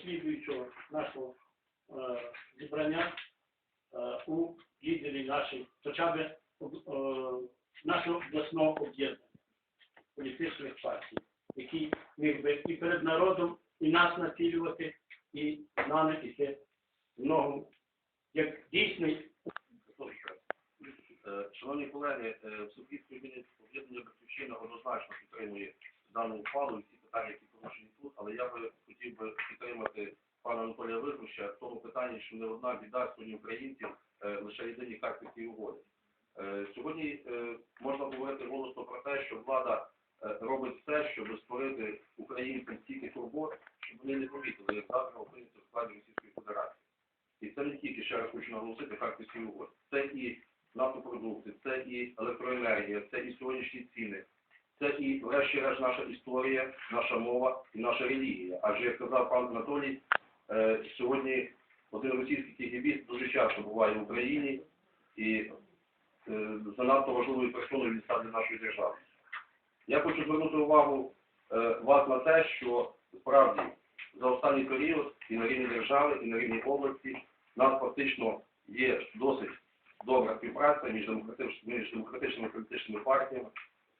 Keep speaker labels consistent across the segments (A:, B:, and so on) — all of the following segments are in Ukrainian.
A: слідуючого нашого е, зібрання е, у лідері наших, хоча б е, нашого обласного об'єднання політичних партій, який міг би і перед народом, і нас націлювати, і нами іти в ногу, як дійсний
B: Е, Шановні колеги, е, Всеукраїнське об'єднання Батьківщина однозначно підтримує дану ухвалу і всі питання, які порушені тут, але я би хотів би в що не одна біда сьогодні українців е, лише єдині картки угоди. Е, Сьогодні е, можна говорити голосно про те, що влада робить все, щоб створити українцям стільки турбот, щоб вони не помітили, як завтра опиниться в складі Російської Федерації. І це не тільки, ще раз хочу наголосити, харківські угоди. Це і нафтопродукти, це і електроенергія, це і сьогоднішні ціни, це і, врешті-решт, наша історія, наша мова і наша релігія. Адже, як казав пан Анатолій, сьогодні один російський кігібіст дуже часто буває в Україні і е, занадто важливою персоною він став для нашої держави. Я хочу звернути увагу е, вас на те, що справді за останній період і на рівні держави, і на рівні області нас фактично є досить добра співпраця між демократичними, політичними партіями.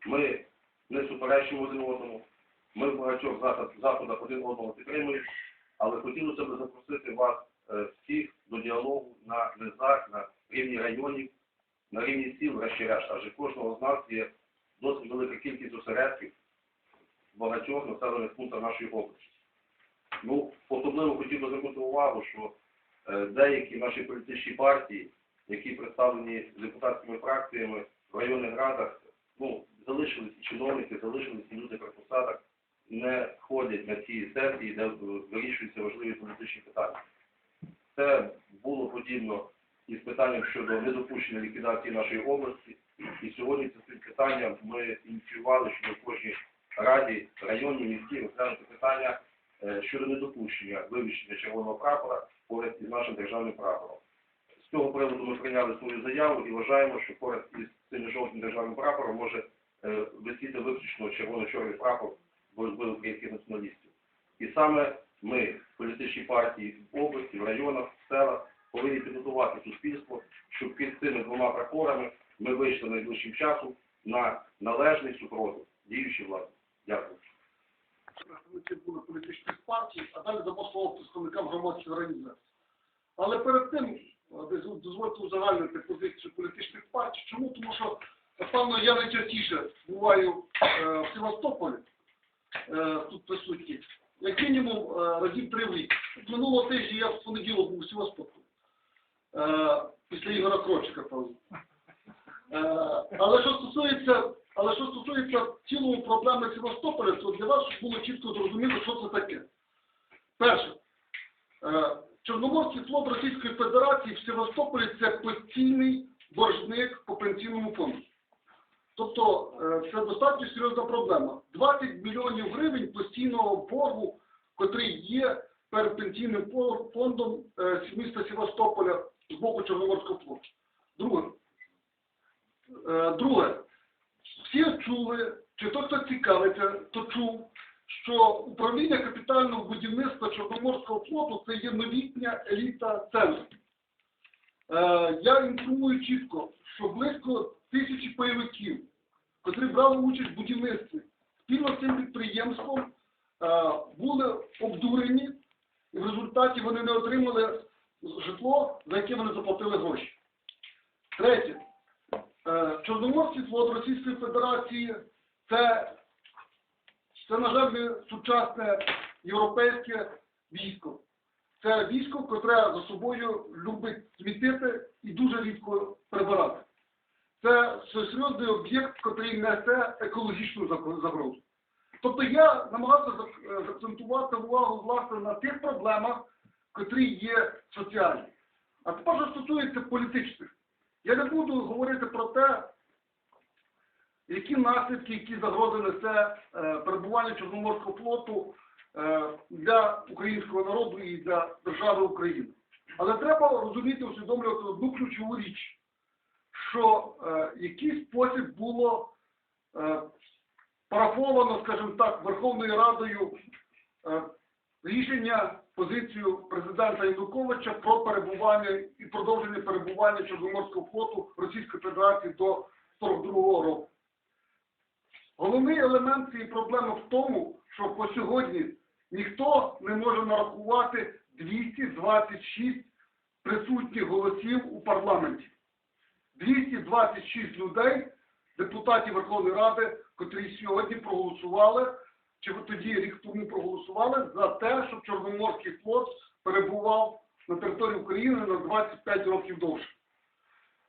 B: Ми не суперечимо один одному. Ми в багатьох заходах один одного підтримуємо, але хотілося б запросити вас всіх до діалогу на низах, на рівні районів, на рівні сіл, врешті-решт. Адже кожного з нас є досить велика кількість осередків багатьох населених пунктах нашої області. Ну, особливо хотів би звернути увагу, що е, деякі наші політичні партії, які представлені депутатськими фракціями в районних радах, ну, залишились чиновники, залишились і люди при посадах, не ходять на ці сесії, де е, вирішуються важливі політичні питання. Це було подібно із питанням щодо недопущення ліквідації нашої області. І сьогодні це питання ми ініціювали, щоб в кожній раді, районній, міській розглянути питання е, щодо недопущення вивищення червоного прапора поряд із нашим державним прапором. З цього приводу ми прийняли свою заяву і вважаємо, що поряд із синьо-жовтим державним прапором може е, висіти виключно червоно-чорний прапор боротьби українських націоналістів. І саме ми, політичні партії в області, в районах, в селах, повинні підготувати суспільство, щоб під цими двома прапорами ми вийшли найближчим часом на належний супротив діючій владі. Дякую.
C: представники були політичних партій, а далі дамо слово представникам громадських організацій. Але перед тим дозвольте узагальнити позицію політичних партій. Чому? Тому що, напевно, я найчастіше буваю е, в Севастополі, е, тут присутній, як мінімум е, разів три в рік. Минулого тижня я в понеділок був у Севастополі. Е, після Ігора Крочика, певно. Е, але що стосується, але що стосується в проблеми Севастополя, то для вас було чітко зрозуміло, що це таке. Перше, Чорноморський флот Російської Федерації в Севастополі це постійний боржник по пенсійному фонду. Тобто е, це достатньо серйозна проблема. 20 мільйонів гривень постійного боргу, котрий є перед пенсійним фондом е, міста Севастополя з боку Чорноморського флоту. Друге, Е, Друге, всі чули, чи той, хто цікавиться, то чув, що управління капітального будівництва Чорноморського флоту це є новітня еліта центру. Я інформую чітко, що близько тисячі пайовиків, котрі брали участь в будівництві, спільно з цим підприємством е, були обдурені, і в результаті вони не отримали житло, за яке вони заплатили гроші. Третє. Е, Чорноморський флот Російської Федерації це, це, на жаль, не сучасне європейське військо. Це військо, котре за собою любить смітити і дуже рідко прибирати. Це серйозний об'єкт, який несе екологічну загрозу. Тобто я намагався зак- е, увагу власне на тих проблемах, котрі є соціальні. А тепер, що стосується політичних. Я не буду говорити про те, які наслідки, які загрози несе е, перебування Чорноморського флоту е, для українського народу і для держави України. Але треба розуміти, усвідомлювати одну ключову річ, що е, який спосіб було е, парафовано, скажімо так, Верховною Радою е, рішення позицію президента Януковича про перебування і продовження перебування Чорноморського флоту Російської Федерації до 42-го року. Головний елемент цієї проблеми в тому, що по сьогодні ніхто не може нарахувати 226 присутніх голосів у парламенті. 226 людей, депутатів Верховної Ради, котрі сьогодні проголосували, чи тоді рік тому проголосували за те, щоб Чорноморський флот перебував на території України на 25 років довше.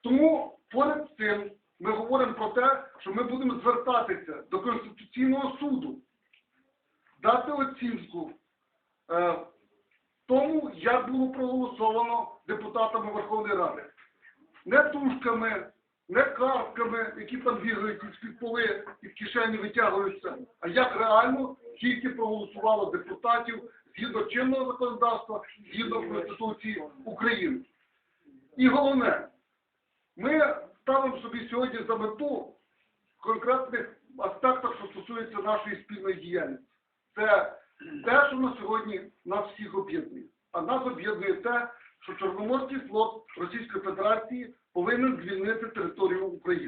C: Тому поряд з цим ми говоримо про те, що ми будемо звертатися до Конституційного суду, дати оцінку е, тому, як було проголосовано депутатами Верховної Ради. Не тушками, не картками, які там бігають з-під поли і в кишені витягуються, а як реально тільки проголосувало депутатів згідно чинного законодавства, згідно Конституції України. І головне, ми ставимо собі сьогодні за мету конкретних аспектах, що стосується нашої спільної діяльності. Це те, що на сьогодні нас всіх об'єднує. А нас об'єднує те, що Чорноморський флот Російської Федерації повинен звільнити територію України.